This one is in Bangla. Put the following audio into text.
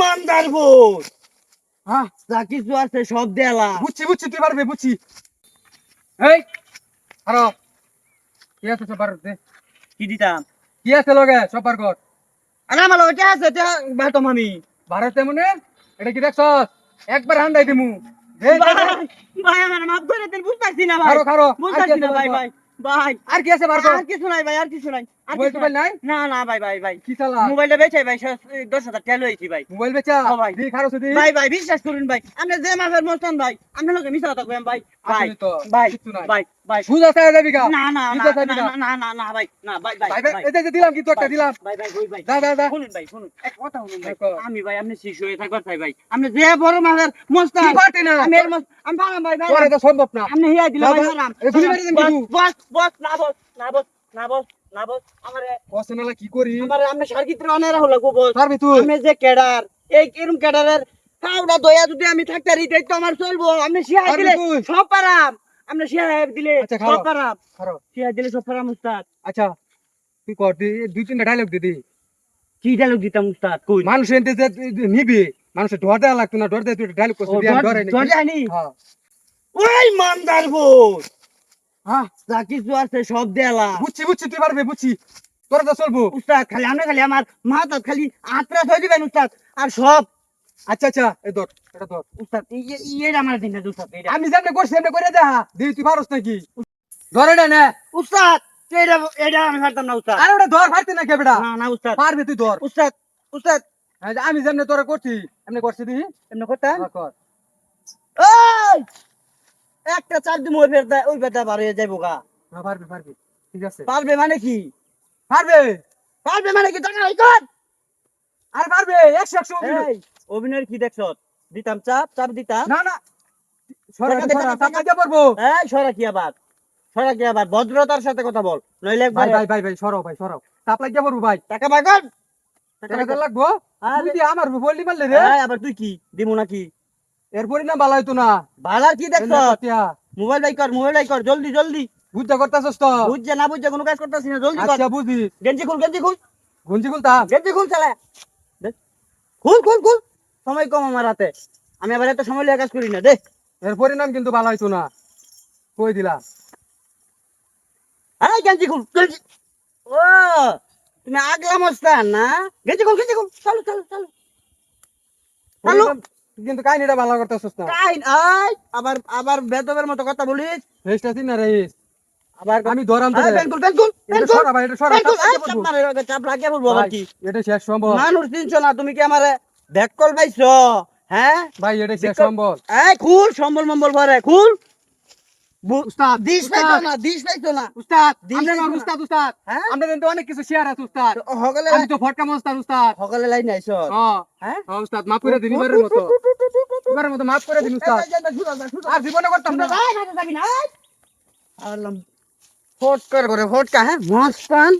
মান্দার বোন হ্যাঁ? যা কিছু আছে সব দেলা বুঝছি বুঝছি তুই পারবি বুঝছি। এই আরও। কি আছে সব বার দে? কি দিতাম? কি আছে লগে? সব বার কর। আরে আমার ওটা আছে? এটা বাতম আমি। ভারতে মনে? এটা কি দেখছ একবার হান্ডাই দিমু। ভাই আমার মাফ করে দেন বুঝতে পারছি না ভাই। খারো খারো। না ভাই ভাই। ভাই আর কি আছে বার আর কিছু নাই ভাই আর কিছু নাই। আর কিছু ভাই নাই। না না ভাই ভাই ভাই। কি চালা? মোবাইলটা বেচে ভাই স- দশ হাজার টাকা লইছি ভাই। মোবাইল বেচা? ও ভাই। দি খারো সুদি ভাই ভাই বিশ্বাস করুন ভাই আপনি যে মাফের মস্তান ভাই আপনি লোকে মিশা কথা কইম ভাই ভাই ভাই কিচ্ছু নাই। ভাই ভাই সুজা চাই যাবি না না না না ভাই না ভাই ভাই ভাই এই যে- দিলাম কিন্তু একটা দিলাম। ভাই ভাই ভাই। ভাই শুনুন ভাই শুনুন। এক কথা শুনুন ভাই আমি ভাই আপনি শিশু হয়ে থাকবার চাই ভাই। আপনি যে বড় করতে না? আমি আমি ভাঙাম ভাই ভাই সম্ভব না। আপনি হিয়া দিলে না, ভাই বস, হারাম গুলি মেরে দিন কিন্তু। বস বস না বস না বস না বস না বস আমারে কসনালা কি করি? আমারে আপনি সার্কিত্র অনেরা হলো গো বস। পারবি তুই। আমি যে ক্যাডার এই কিরম ক্যাডারের কাউডা দয়া যদি আমি থাকতে রি তো আমার চলবো। আপনি শিয়া দিলে সব পারাম। আপনি শিয়া দিলে সব খাও। পারাম দিলে সব পারাম উস্তাদ আচ্ছা তুই কর দুই তিনটা ডায়লগ দিদি কি ডায়লগ দিতাম উস্তাদ কই? মানুষ এনতে যে যে নিবি মানুষের ডর দেওয়া লাগতো না ডর দেয় তুই ডায়লগ করছিস ও, দিয়ে আমি ডর- ডরে ডর নাকি দেয়নি? ওই মান্দার বোন হ্যাঁ। যা কিছু আছে সব দেলা বুঝছি বুঝছি তুই পারবি বুঝছি। তোরা তো চলবো। উস্তাদ খালি খালি আমার মাথা খালি আত্রা ধরে দিবেন উস্তাদ আর সব আচ্ছা আচ্ছা এই ধর এটা ধর। উস্তাদ আমার দিন না উস্তাদ আমি যেমনি করছি এমনি করে দেখা দি তুই পারস নাকি? ধর নে। উস্তাদ এটা এটা আমি পারতাম না উস্তাদ। আরে ওটা ধর ফাইতে না কে বেটা? না না উস্তাদ। পারবি তুই ধর। উস্তাদ উস্তাদ। আমি যেমনি তোরা করছি এমনি করছি দি এমনি করতাম হ্যাঁ, কর। ওই! একটা চার দিন ওই বেটা ওই বেটা বার হয়ে যাইবো গা। পারবি পারবি। ঠিক আছে। পারবে মানে কি? পারবে। পারবে মানে কি? টাকা ওই কর! আরে পারবে একশো একশো অভিনয়ের কি দেখছ? দিতাম চাপ চাপ দিতাম না না। ভদ্রতার সাথে কথা বল নইলে ভাই ভাই ভাই ভাই সরাও ভাই সরাও। তাপ লাগিয়ে পারব ভাই। টাকা পাই টাকা টাকা পাই কর। লাগবো তুই আমার বললি মারলে রে। আবার তুই কি? দিমু নাকি? এরপরই না বালা হইতো না। বালার কি দেখছ? মোবাইল বাই কর মোবাইল বাই কর জলদি জলদি। বুঝতে করতেছস তো? বুঝছে না বুঝছে কোনো কাজ করতেছি না জলদি কর। আচ্ছা বুঝি। গেঞ্জি খুল গেঞ্জি খুল। গুঞ্জি গুলতাম গেঞ্জি খুল চালা। খুল খুল খুল। সময় কম আমার হাতে। আমি আবার এত সময় লিয়ে কাজ করি না দে। এর পরিণাম কিন্তু ভালো হইতো না। কই দিলাম এই গেঞ্জি খুল গেঞ্জি। ও তুমি আগলা মস্তান না? গেঞ্জি খুল গেঞ্জি খুল। চলো চলো চলো। তুই কিন্তু কাহিনীটা ভালো করতেছস না। আই আবার আবার বেদবের মতো কথা বলিস। রেসটা চিন না আবার আমি ধরাম তো পেন এটা সরা ভাই এটা সরা চাপ বলব। আবার কি? এটা শেষ সম্ভব। মানুষ চিনছো না তুমি কি আমারে ব্যাক কল পাইছো হ্যাঁ? ভাই এটা বিকল- সম্ভব এই খুল সম্বল মম্বল ভরে খুল। উস্তাদ দিস পাইছো না দিস পাইছো না। উস্তাদ আমরা না। উস্তাদ উস্তাদ। হ্যাঁ? আমরা কিন্তু অনেক কিছু শেয়ার আছে উস্তাদ। হগলে আমি তো ফটকা মস্তাদ উস্তাদ। হগলে লাইন আইছো হ্যাঁ? হ্যাঁ উস্তাদ মাফ করে দিন এবারের মতো। এবারের মতো মাফ করে দিন উস্তাদ। আর জীবনে করতাম না। ফটকার করে ফটকা হ্যাঁ? মস্তান।